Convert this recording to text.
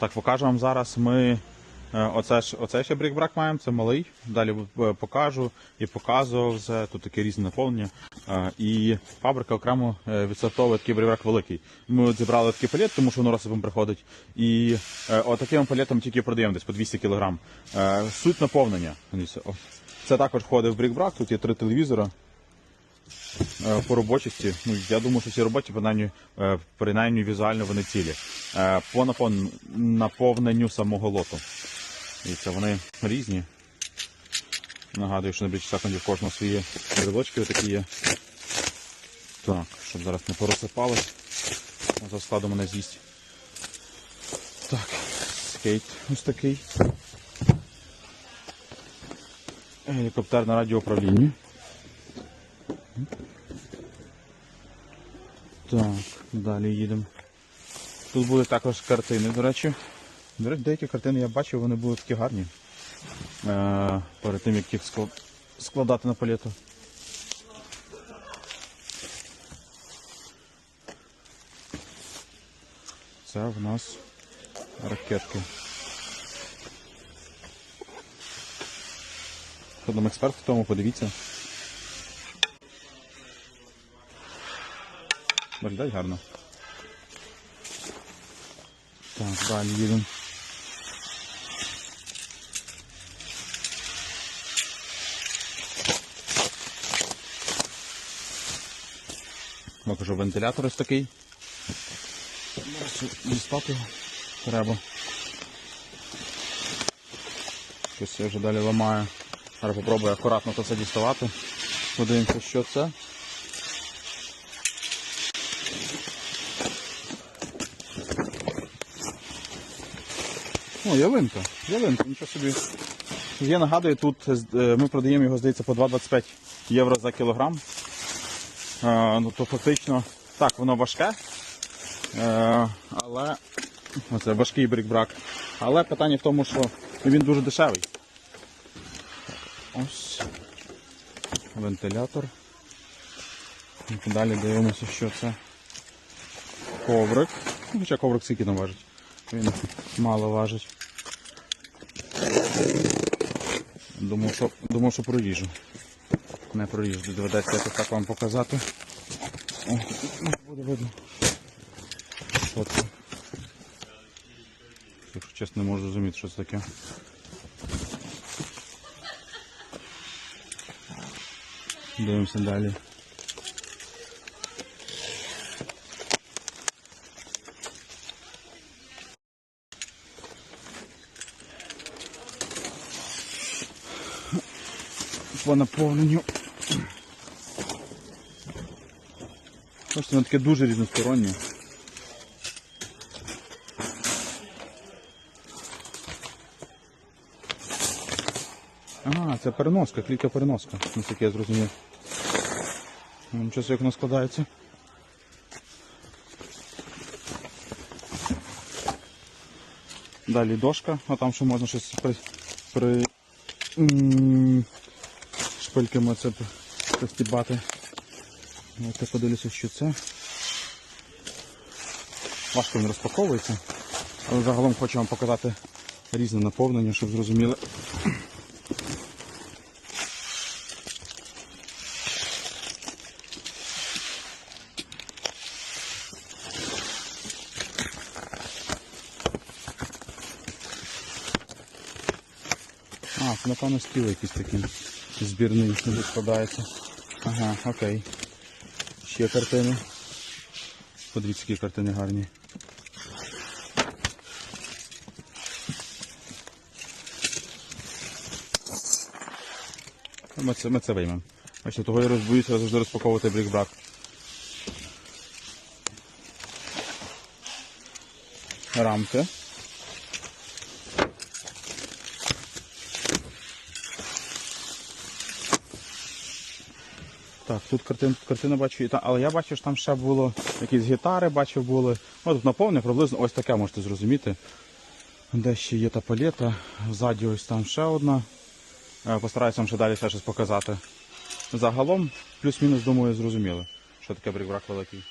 Так, покажу вам зараз. Ми е, оце ж оце ще брік-брак маємо, це малий. Далі е, покажу і показував вже. Тут таке різне наповнення. Е, І фабрика окремо відсортовує такий брік-брак великий. Ми от зібрали такий палет, тому що воно розсипом приходить. І отаким палетом тільки продаємо десь по 200 кг. Суть наповнення. Це також входить в брік-брак, тут є три телевізора. Е, по робочості. Ну, я думаю, що всі роботі, принаймні, е, принаймні візуально вони цілі. Е, По наповненню самого лоту. Це вони різні. Нагадую, що на більшості секундів кожного свої рядочки такі є. Так, щоб зараз не порозсипалось. За складу мене з'їсть. Так, скейт ось такий. Гелікоптер на Так, далі їдемо. Тут були також картини, до речі. До речі, деякі картини я бачив, вони були такі гарні. Е, перед тим, як їх складати на палету. Це в нас ракетки. Хто там експерт в тому, подивіться. Виглядає гарно. Так, далі їдемо. Покажу вентилятор ось такий. Дістати треба. Щось я вже далі ламаю. Зараз попробую акуратно це діставати. Подивимося, що це. О, ялинка. Ялинка, нічого собі. Я нагадую, тут е, ми продаємо його, здається, по 2,25 євро за кілограм. Е, ну, то фактично, так, воно важке, е, але оце важкий брік-брак. Але питання в тому, що він дуже дешевий. Ось вентилятор. Далі дивимося, що це. Коврик. Ну, Хоча коврик скільки там важить. Він мало важить. Думав, що, думав, що проріжу. Не проріжу, доведеться якось так вам показати. О, буде видно. Що це? Якщо чесно, не можу зрозуміти, що це таке. Дивимося далі. По наповненню. Бачите, воно таке дуже різностороннє. Ага, це переноска, клітка переноска, наскільки я зрозумів. Ну, Нічого як воно складається. Далі дошка, а там ще можна щось при, при шпильками це пристібати. От я подивлюся, що це. Важко він розпаковується, але загалом хочу вам показати різне наповнення, щоб зрозуміли. А, напевно стіл якийсь такий збірний сюди складається. Ага, окей. Ще картини. Подивіться, які картини гарні. Ми це, ми це виймемо. Бачите, того я розбоюся завжди розпаковувати брік-брак. Рамки. Так, тут картин, картина бачу, але я бачу, що там ще було якісь гітари, бачив були. От наповне приблизно ось таке можете зрозуміти. Де ще є та палета, ззаді ось там ще одна. Е, Постараюся вам ще далі ще щось показати. Загалом, плюс-мінус, думаю, зрозуміли, що таке брік-брак великий.